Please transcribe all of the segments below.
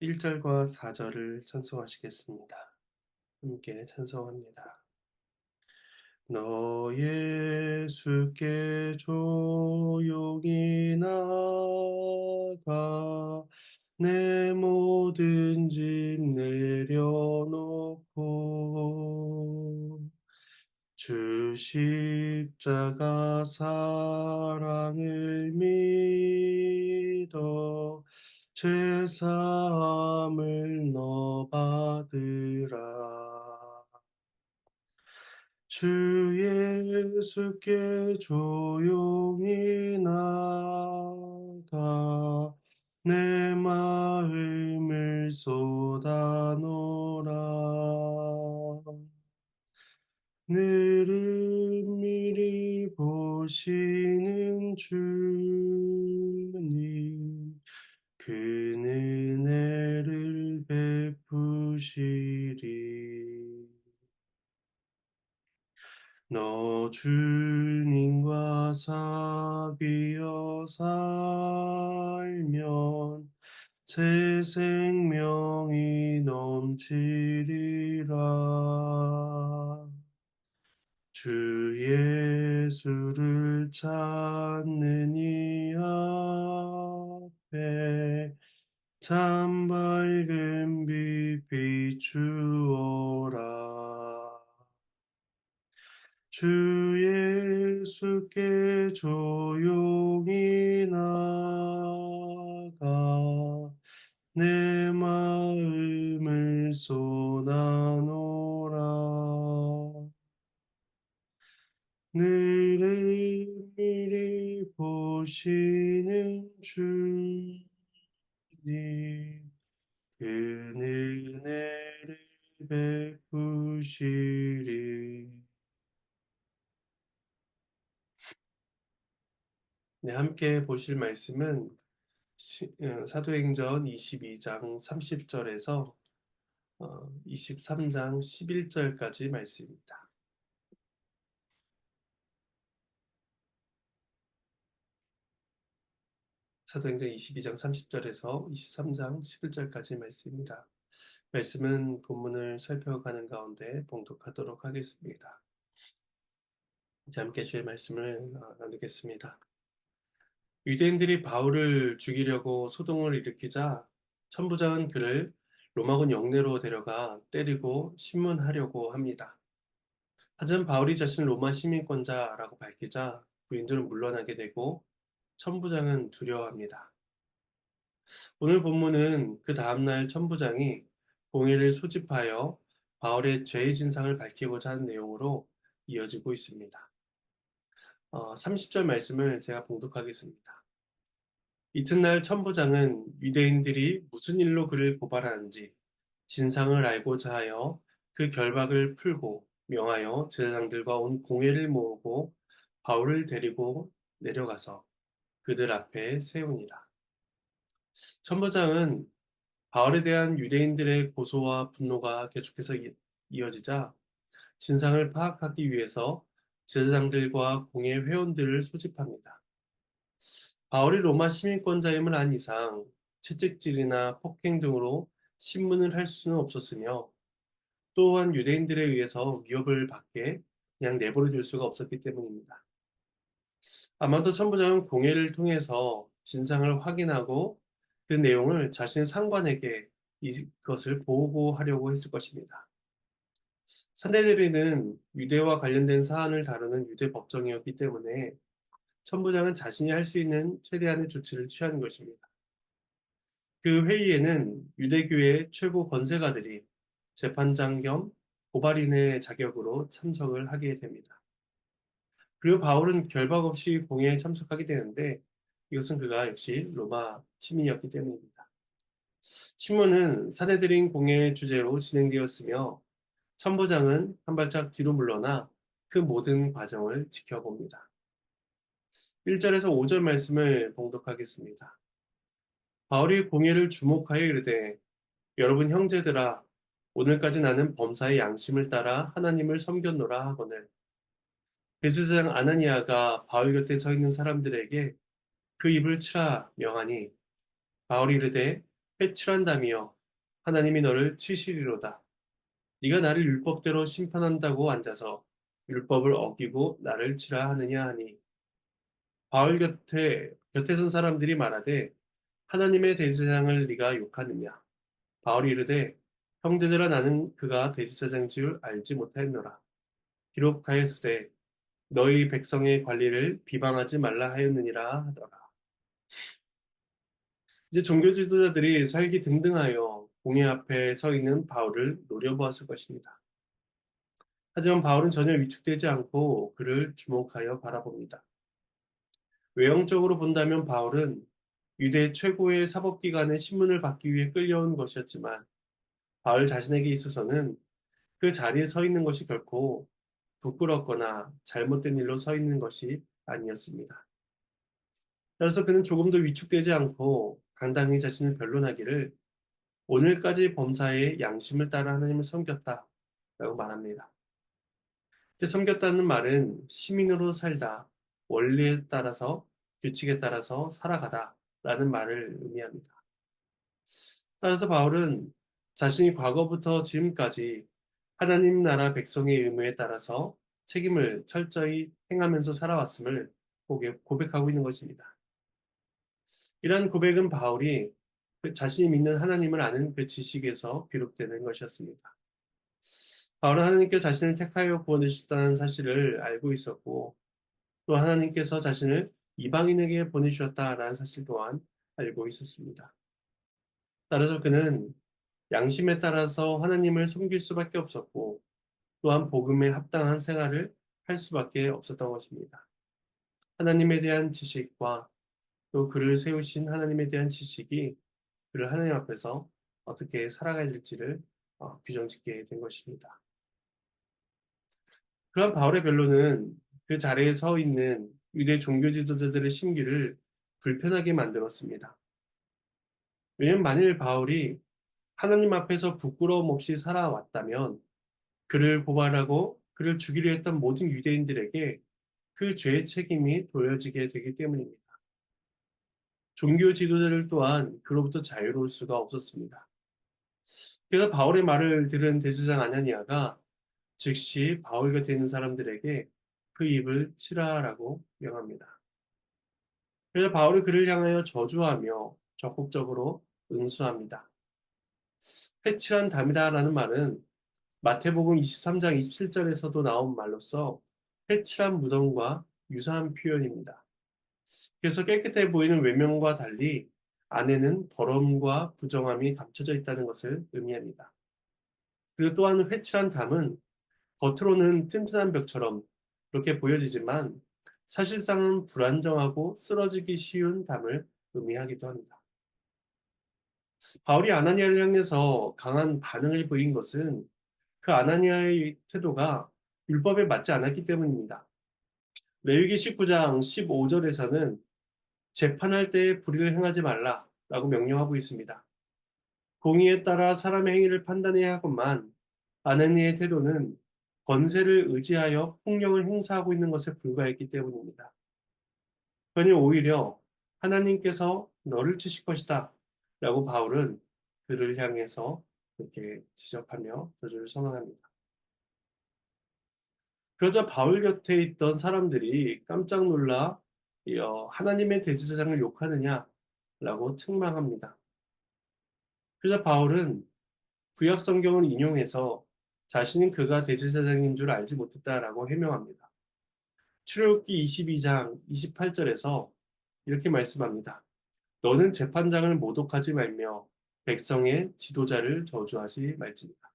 1절과 4절을 찬송하시겠습니다. 함께 찬송합니다. 너 예수께 조용히 나가 내 모든 짐 내려놓고 주 십자가 사랑을 믿어 죄사함을 너 받으라. 주 예수께 조용히 나가 내 마음을 쏟아놓라. 느릿미리 보시는 주님 그 은혜를 베푸시리. 너 주님과 사귀어 살면 새 생명이 넘치리라. 주 예수를 찾는 이 앞에 참 밝은 빛 비추어라. 주 예수께 조용히 나 함께 보실 말씀은 시- 어, 사도행전 22장 30절에서 23장 11절까지 말씀입니다. 사도행전 22장 30절에서 23장 11절까지 말씀입니다. 말씀은 본문을 살펴가는 가운데 봉독하도록 하겠습니다. 함께 주의 말씀을 어, 나누겠습니다. 유대인들이 바울을 죽이려고 소동을 일으키자 천부장은 그를 로마군 영내로 데려가 때리고 신문하려고 합니다. 하지만 바울이 자신을 로마 시민권자라고 밝히자 부인들은 물러나게 되고 천부장은 두려워합니다. 오늘 본문은 그 다음날 천부장이 공회를 소집하여 바울의 죄의 진상을 밝히고자 하는 내용으로 이어지고 있습니다. 어, 30절 말씀을 제가 봉독하겠습니다. 이튿날 천부장은 유대인들이 무슨 일로 그를 고발하는지 진상을 알고자 하여 그 결박을 풀고 명하여 제사장들과 온 공회를 모으고 바울을 데리고 내려가서 그들 앞에 세우니라. 천부장은 바울에 대한 유대인들의 고소와 분노가 계속해서 이어지자 진상을 파악하기 위해서 제사장들과 공회 회원들을 소집합니다. 바울이 로마 시민권자임을 안 이상 채찍질이나 폭행 등으로 신문을 할 수는 없었으며 또한 유대인들에 의해서 위협을 받게 그냥 내버려 둘 수가 없었기 때문입니다. 아마도 천부장은 공회를 통해서 진상을 확인하고 그 내용을 자신의 상관에게 이것을 보고하려고 했을 것입니다. 사내들이는 유대와 관련된 사안을 다루는 유대 법정이었기 때문에 천부장은 자신이 할 수 있는 최대한의 조치를 취하는 것입니다. 그 회의에는 유대교의 최고 권세가들이 재판장 겸 고발인의 자격으로 참석을 하게 됩니다. 그리고 바울은 결박 없이 공회에 참석하게 되는데 이것은 그가 역시 로마 시민이었기 때문입니다. 신문은 사내들인 공회의 주제로 진행되었으며 천부장은 한 발짝 뒤로 물러나 그 모든 과정을 지켜봅니다. 1절에서 5절 말씀을 봉독하겠습니다. 바울이 공예를 주목하여 이르되 여러분 형제들아 오늘까지 나는 범사의 양심을 따라 하나님을 섬겼노라 하거늘 대제사장 아나니아가 바울 곁에 서 있는 사람들에게 그 입을 치라 명하니 바울이 이르되 해칠한다며 하나님이 너를 치시리로다. 네가 나를 율법대로 심판한다고 앉아서 율법을 어기고 나를 치라 하느냐 하니. 바울 곁에 곁에 선 사람들이 말하되 하나님의 대제사장을 네가 욕하느냐. 바울이 이르되 형제들아 나는 그가 대제사장인 줄 알지 못하였노라. 기록하였으되 너희 백성의 관리를 비방하지 말라 하였느니라 하더라. 이제 종교 지도자들이 살기 등등하여 공회 앞에 서 있는 바울을 노려보았을 것입니다. 하지만 바울은 전혀 위축되지 않고 그를 주목하여 바라봅니다. 외형적으로 본다면 바울은 유대 최고의 사법기관의 신문을 받기 위해 끌려온 것이었지만 바울 자신에게 있어서는 그 자리에 서 있는 것이 결코 부끄럽거나 잘못된 일로 서 있는 것이 아니었습니다. 따라서 그는 조금도 위축되지 않고 당당히 자신을 변론하기를 오늘까지 범사의 양심을 따라 하나님을 섬겼다 라고 말합니다. 이제 섬겼다는 말은 시민으로 살다, 원리에 따라서, 규칙에 따라서 살아가다 라는 말을 의미합니다. 따라서 바울은 자신이 과거부터 지금까지 하나님 나라 백성의 의무에 따라서 책임을 철저히 행하면서 살아왔음을 고백하고 있는 것입니다. 이러한 고백은 바울이 그 자신이 믿는 하나님을 아는 그 지식에서 비롯되는 것이었습니다. 바울은 하나님께 자신을 택하여 구원해 주셨다는 사실을 알고 있었고 또 하나님께서 자신을 이방인에게 보내주셨다라는 사실 또한 알고 있었습니다. 따라서 그는 양심에 따라서 하나님을 섬길 수밖에 없었고 또한 복음에 합당한 생활을 할 수밖에 없었던 것입니다. 하나님에 대한 지식과 또 그를 세우신 하나님에 대한 지식이 그를 하나님 앞에서 어떻게 살아가야 될지를 어, 규정짓게 된 것입니다. 그런 바울의 변론은 그 자리에 서 있는 유대 종교 지도자들의 심기를 불편하게 만들었습니다. 왜냐하면 만일 바울이 하나님 앞에서 부끄러움 없이 살아왔다면 그를 고발하고 그를 죽이려 했던 모든 유대인들에게 그 죄의 책임이 돌려지게 되기 때문입니다. 종교 지도자들 또한 그로부터 자유로울 수가 없었습니다. 그래서 바울의 말을 들은 대제사장 아냐니아가 즉시 바울 곁에 있는 사람들에게 그 입을 치라라고 명합니다. 그래서 바울이 그를 향하여 저주하며 적극적으로 응수합니다. 해칠한 담이다라는 말은 마태복음 23장 27절에서도 나온 말로서 해칠한 무덤과 유사한 표현입니다. 그래서 깨끗해 보이는 외면과 달리 안에는 더러움과 부정함이 감춰져 있다는 것을 의미합니다. 그리고 또한 회칠한 담은 겉으로는 튼튼한 벽처럼 그렇게 보여지지만 사실상은 불안정하고 쓰러지기 쉬운 담을 의미하기도 합니다. 바울이 아나니아를 향해서 강한 반응을 보인 것은 그 아나니아의 태도가 율법에 맞지 않았기 때문입니다. 레위기 19장 15절에서는 재판할 때에 불의를 행하지 말라라고 명령하고 있습니다. 공의에 따라 사람의 행위를 판단해야 하건만 아내니의 태도는 권세를 의지하여 폭력을 행사하고 있는 것에 불과했기 때문입니다. 그러니 오히려 하나님께서 너를 치실 것이다 라고 바울은 그를 향해서 이렇게 지적하며 저주를 선언합니다. 그러자 바울 곁에 있던 사람들이 깜짝 놀라 하나님의 대제사장을 욕하느냐라고 책망합니다. 그래서 바울은 구약 성경을 인용해서 자신은 그가 대제사장인 줄 알지 못했다라고 해명합니다. 출애굽기 22장 28절에서 이렇게 말씀합니다. 너는 재판장을 모독하지 말며 백성의 지도자를 저주하지 말지니라.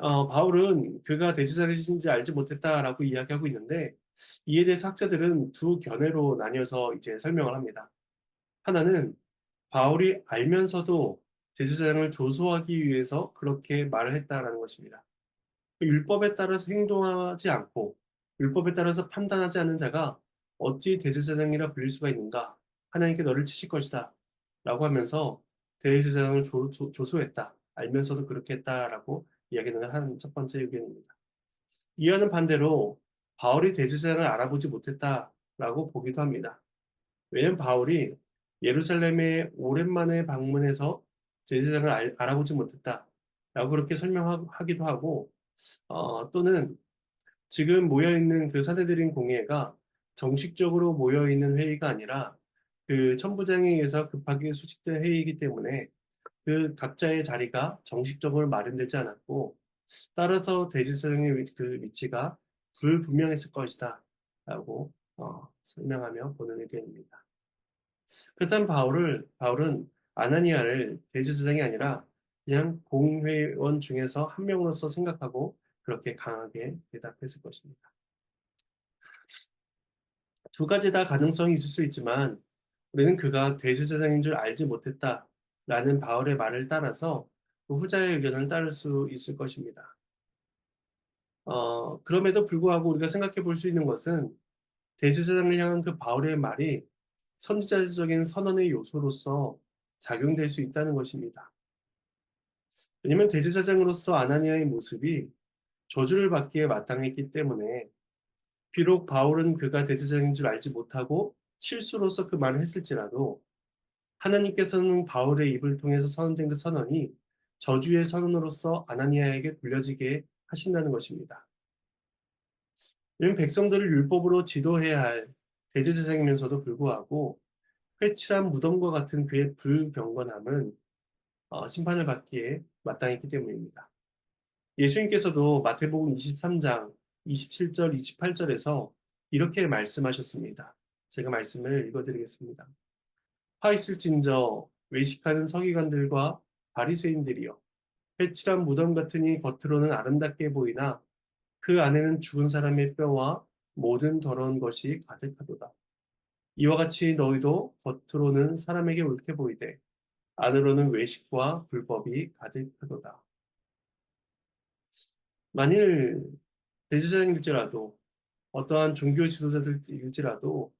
어, 바울은 그가 대제사장이신지 알지 못했다라고 이야기하고 있는데 이에 대해서 학자들은 두 견해로 나뉘어서 이제 설명을 합니다. 하나는 바울이 알면서도 대제사장을 조소하기 위해서 그렇게 말을 했다라는 것입니다. 율법에 따라서 행동하지 않고 율법에 따라서 판단하지 않는 자가 어찌 대제사장이라 불릴 수가 있는가? 하나님께 너를 치실 것이다. 라고 하면서 대제사장을 조소했다. 알면서도 그렇게 했다라고 이야기는 한첫 번째 의견입니다. 이와는 반대로 바울이 대제사장을 알아보지 못했다라고 보기도 합니다. 왜냐하면 바울이 예루살렘에 오랜만에 방문해서 제사장을 알, 아보지 못했다라고 그렇게 설명하기도 하고 어, 또는 지금 모여 있는 그 사내들인 공예가 정식적으로 모여 있는 회의가 아니라 그 천부장에 의해서 급하게 수식된 회의이기 때문에 그 각자의 자리가 정식적으로 마련되지 않았고 따라서 대지사장의 그 위치가 불분명했을 것이다 라고 어, 설명하며 보는 의견입니다. 그렇다면 바울을, 바울은 아나니아를 대지사장이 아니라 그냥 공회원 중에서 한 명으로서 생각하고 그렇게 강하게 대답했을 것입니다. 두 가지 다 가능성이 있을 수 있지만 우리는 그가 대제사장인 줄 알지 못했다 라는 바울의 말을 따라서 그 후자의 의견을 따를 수 있을 것입니다. 어, 그럼에도 불구하고 우리가 생각해 볼 수 있는 것은 대제사장을 향한 그 바울의 말이 선지자적인 선언의 요소로서 작용될 수 있다는 것입니다. 왜냐하면 대제사장으로서 아나니아의 모습이 저주를 받기에 마땅했기 때문에 비록 바울은 그가 대제사장인 줄 알지 못하고 실수로서 그 말을 했을지라도 하나님께서는 바울의 입을 통해서 선언된 그 선언이 저주의 선언으로서 아나니아에게 돌려지게 하신다는 것입니다. 이런 백성들을 율법으로 지도해야 할 대제사장이면서도 불구하고 회칠한 무덤과 같은 그의 불경건함은 어, 심판을 받기에 마땅했기 때문입니다. 예수님께서도 마태복음 23장 27절, 28절에서 이렇게 말씀하셨습니다. 제가 말씀을 읽어드리겠습니다. 화 있을진저 외식하는 서기관들과 바리새인들이여 회칠한 무덤 같으니 겉으로는 아름답게 보이나 그 안에는 죽은 사람의 뼈와 모든 더러운 것이 가득하도다. 이와 같이 너희도 겉으로는 사람에게 옳게 보이되 안으로는 외식과 불법이 가득하도다. 만일 대제사장일지라도 어떠한 종교 지도자들일지라도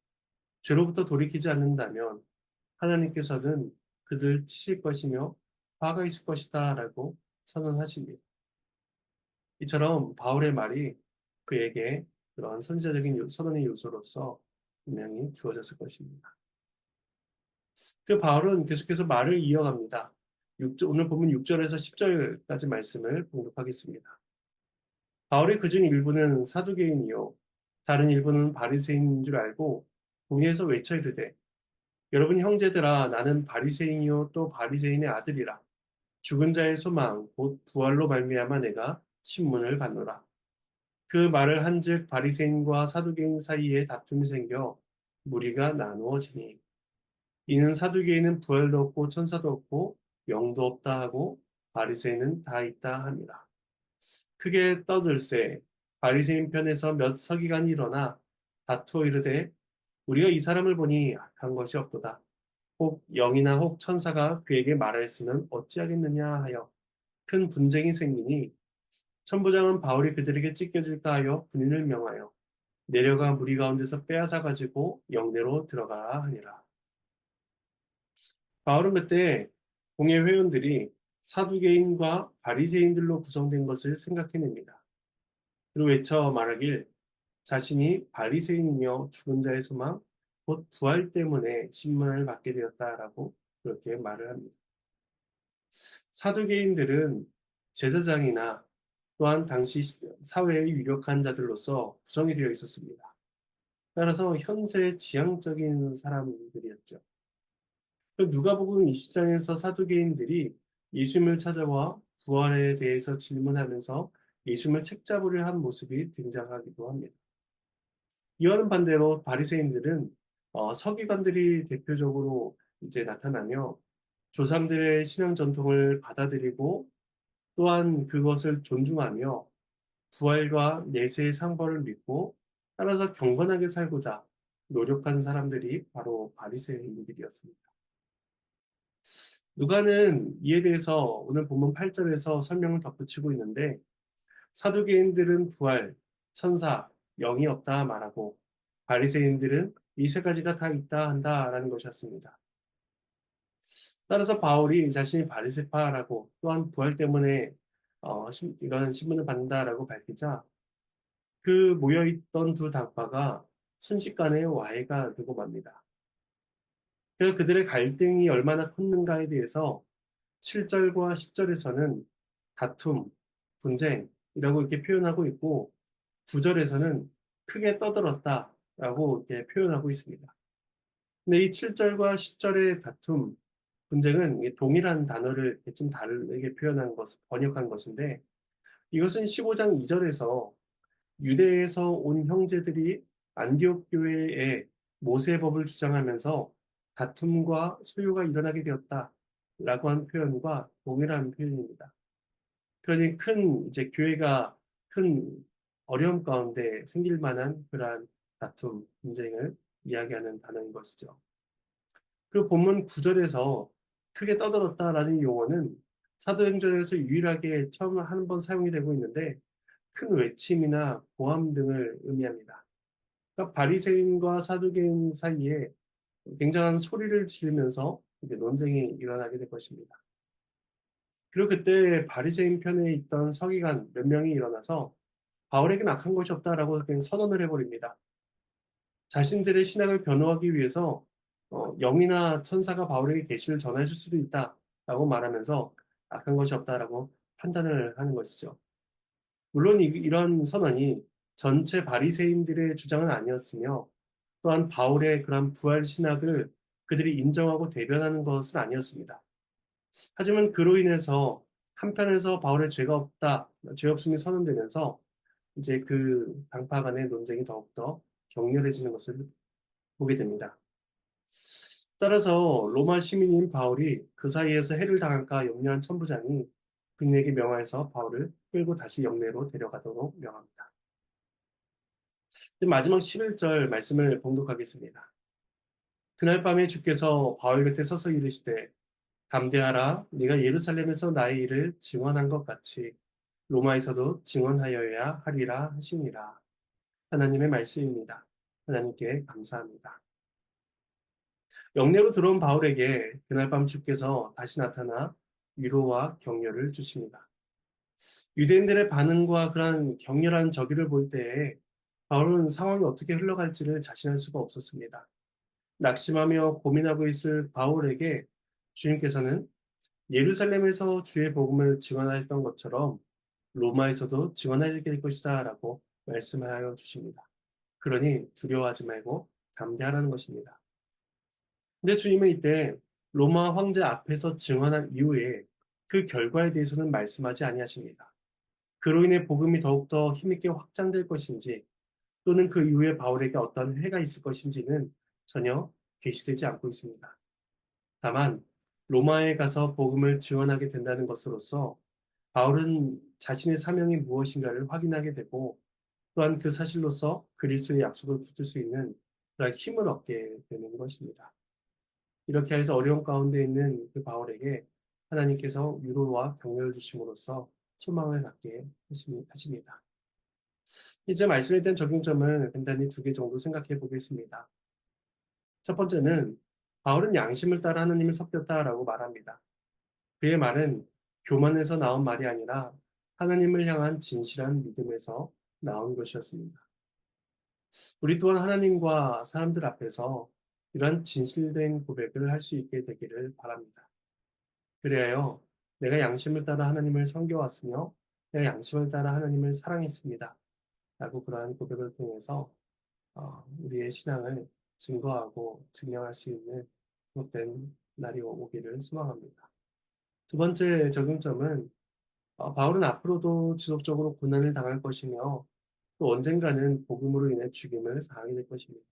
죄로부터 돌이키지 않는다면 하나님께서는 그들 치실 것이며 화가 있을 것이다 라고 선언하십니다. 이처럼 바울의 말이 그에게 그런 선지자적인 선언의 요소로서 분명히 주어졌을 것입니다. 그 바울은 계속해서 말을 이어갑니다. 6절, 오늘 보면 6절에서 10절까지 말씀을 공급하겠습니다. 바울의 그중 일부는 사두개인이요 다른 일부는 바리새인인 줄 알고 공회에서 외쳐 이르되 여러분 형제들아 나는 바리새인이요 또 바리새인의 아들이라. 죽은 자의 소망 곧 부활로 말미암아 내가 신문을 받노라. 그 말을 한즉 바리새인과 사두개인 사이에 다툼이 생겨 무리가 나누어지니. 이는 사두개인은 부활도 없고 천사도 없고 영도 없다 하고 바리새인은 다 있다 함이라. 크게 떠들세 바리새인 편에서 몇 서기관이 일어나 다투어 이르되 우리가 이 사람을 보니 악한 것이 없도다. 혹 영이나 혹 천사가 그에게 말하였으면 어찌하겠느냐 하여 큰 분쟁이 생기니 천부장은 바울이 그들에게 찢겨질까 하여 군인을 명하여 내려가 무리 가운데서 빼앗아 가지고 영내로 들어가라 하니라. 바울은 그때 공예 회원들이 사두개인과 바리새인들로 구성된 것을 생각해냅니다. 그리고 외쳐 말하길 자신이 바리새인이며 죽은 자의 소망, 곧 부활 때문에 신문을 받게 되었다라고 그렇게 말을 합니다. 사두개인들은 제사장이나 또한 당시 사회의 유력한 자들로서 구성이 되어 있었습니다. 따라서 현세 지향적인 사람들이었죠. 그 누가복음 20장에서 사두개인들이 예수님을 찾아와 부활에 대해서 질문하면서 예수님을 책잡으려 한 모습이 등장하기도 합니다. 이와는 반대로 바리새인들은 어, 서기관들이 대표적으로 이제 나타나며 조상들의 신앙 전통을 받아들이고 또한 그것을 존중하며 부활과 내세의 상벌을 믿고 따라서 경건하게 살고자 노력한 사람들이 바로 바리새인들이었습니다. 누가는 이에 대해서 오늘 본문 8절에서 설명을 덧붙이고 있는데 사두개인들은 부활, 천사, 영이 없다 말하고 바리새인들은 이 세 가지가 다 있다 한다라는 것이었습니다. 따라서 바울이 자신이 바리새파라고 또한 부활 때문에 어, 이런 신문을 받는다라고 밝히자 그 모여있던 두 당파가 순식간에 와해가 되고 맙니다. 그래서 그들의 갈등이 얼마나 컸는가에 대해서 7절과 10절에서는 다툼, 분쟁이라고 이렇게 표현하고 있고 9절에서는 크게 떠들었다라고 표현하고 있습니다. 근데 이 7절과 10절의 다툼, 분쟁은 동일한 단어를 좀 다르게 표현한 것, 번역한 것인데 이것은 15장 2절에서 유대에서 온 형제들이 안디옥 교회에 모세법을 주장하면서 다툼과 소요가 일어나게 되었다 라고 한 표현과 동일한 표현입니다. 그러니 큰 이제 교회가 큰 어려움 가운데 생길 만한 그러한 다툼, 분쟁을 이야기하는 단어인 것이죠. 그 본문 9절에서 크게 떠들었다라는 용어는 사도행전에서 유일하게 처음 한 번 사용이 되고 있는데 큰 외침이나 고함 등을 의미합니다. 그러니까 바리새인과 사두개인 사이에 굉장한 소리를 지르면서 논쟁이 일어나게 될 것입니다. 그리고 그때 바리새인 편에 있던 서기관 몇 명이 일어나서 바울에게는 악한 것이 없다라고 그냥 선언을 해버립니다. 자신들의 신앙을 변호하기 위해서 어, 영이나 천사가 바울에게 계시를 전하실 수도 있다라고 말하면서 악한 것이 없다라고 판단을 하는 것이죠. 물론 이, 이런 선언이 전체 바리새인들의 주장은 아니었으며 또한 바울의 그런 부활 신학을 그들이 인정하고 대변하는 것은 아니었습니다. 하지만 그로 인해서 한편에서 바울의 죄가 없다, 죄 없음이 선언되면서 이제 그 당파 간의 논쟁이 더욱더 격렬해지는 것을 보게 됩니다. 따라서 로마 시민인 바울이 그 사이에서 해를 당할까 염려한 천부장이 그에게 명하여서 바울을 끌고 다시 영내로 데려가도록 명합니다. 마지막 11절 말씀을 봉독하겠습니다. 그날 밤에 주께서 바울 곁에 서서 이르시되 감대하라 네가 예루살렘에서 나의 일을 증언한 것 같이 로마에서도 증언하여야 하리라 하시니라. 하나님의 말씀입니다. 하나님께 감사합니다. 영내로 들어온 바울에게 그날 밤 주께서 다시 나타나 위로와 격려를 주십니다. 유대인들의 반응과 그러한 격렬한 저기를 볼 때에 바울은 상황이 어떻게 흘러갈지를 자신할 수가 없었습니다. 낙심하며 고민하고 있을 바울에게 주님께서는 예루살렘에서 주의 복음을 증언하였던 것처럼 로마에서도 증언하게 될 것이다 라고 말씀하여 주십니다. 그러니 두려워하지 말고 담대하라는 것입니다. 근데 주님은 이때 로마 황제 앞에서 증언한 이후에 그 결과에 대해서는 말씀하지 아니하십니다. 그로 인해 복음이 더욱더 힘있게 확장될 것인지 또는 그 이후에 바울에게 어떤 해가 있을 것인지는 전혀 계시되지 않고 있습니다. 다만 로마에 가서 복음을 증언하게 된다는 것으로서 바울은 자신의 사명이 무엇인가를 확인하게 되고 또한 그 사실로서 그리스도의 약속을 붙을 수 있는 그런 힘을 얻게 되는 것입니다. 이렇게 해서 어려운 가운데 있는 그 바울에게 하나님께서 위로와 격려를 주심으로써 소망을 갖게 하십니다. 이제 말씀에 대한 적용점을 간단히 두 개 정도 생각해 보겠습니다. 첫 번째는 바울은 양심을 따라 하나님을 섞였다라고 말합니다. 그의 말은 교만에서 나온 말이 아니라 하나님을 향한 진실한 믿음에서 나온 것이었습니다. 우리 또한 하나님과 사람들 앞에서 이러한 진실된 고백을 할 수 있게 되기를 바랍니다. 그래야 내가 양심을 따라 하나님을 섬겨왔으며 내가 양심을 따라 하나님을 사랑했습니다. 라고 그러한 고백을 통해서 어, 우리의 신앙을 증거하고 증명할 수 있는 못된 날이 오기를 소망합니다. 두 번째 적용점은 어, 바울은 앞으로도 지속적으로 고난을 당할 것이며 또 언젠가는 복음으로 인해 죽임을 당하게 될 것입니다.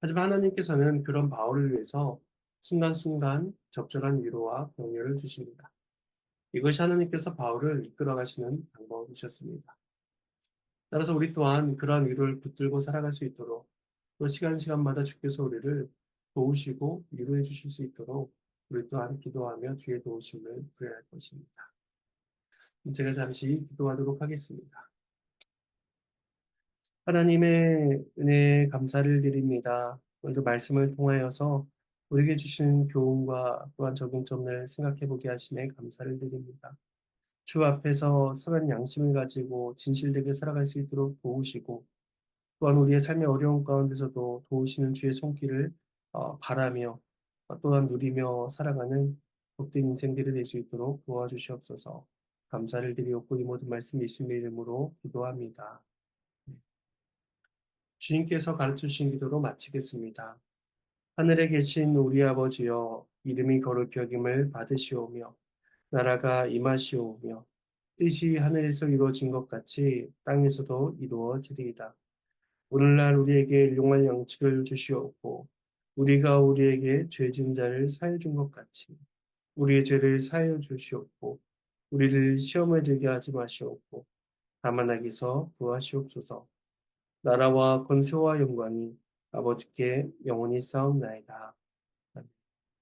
하지만 하나님께서는 그런 바울을 위해서 순간순간 적절한 위로와 격려를 주십니다. 이것이 하나님께서 바울을 이끌어 가시는 방법이셨습니다. 따라서 우리 또한 그러한 위로를 붙들고 살아갈 수 있도록 또 시간 시간마다 주께서 우리를 도우시고 위로해 주실 수 있도록 우리 또한 기도하며 주의 도우심을 구해야 할 것입니다. 제가 잠시 기도하도록 하겠습니다. 하나님의 은혜에 감사를 드립니다. 오늘도 말씀을 통하여서 우리에게 주신 교훈과 또한 적용점을 생각해 보게 하심에 감사를 드립니다. 주 앞에서 선한 양심을 가지고 진실되게 살아갈 수 있도록 도우시고 또한 우리의 삶의 어려운 가운데서도 도우시는 주의 손길을 어, 바라며 또한 누리며 살아가는 복된 인생들이 될 수 있도록 도와주시옵소서. 감사를 드리옵고 이 모든 말씀 예수님의 이름으로 기도합니다. 주님께서 가르쳐 주신 기도로 마치겠습니다. 하늘에 계신 우리 아버지여 이름이 거룩히 여김을 받으시오며 나라가 임하시오며 뜻이 하늘에서 이루어진 것 같이 땅에서도 이루어지리이다. 오늘날 우리에게 일용할 양식을 주시옵고 우리가 우리에게 죄진 자를 사해 준 것 같이 우리의 죄를 사해 주시옵고 우리를 시험에 들게 하지 마시옵고 다만 악에서 구하시옵소서. 나라와 권세와 영광이 아버지께 영원히 싸움나이다.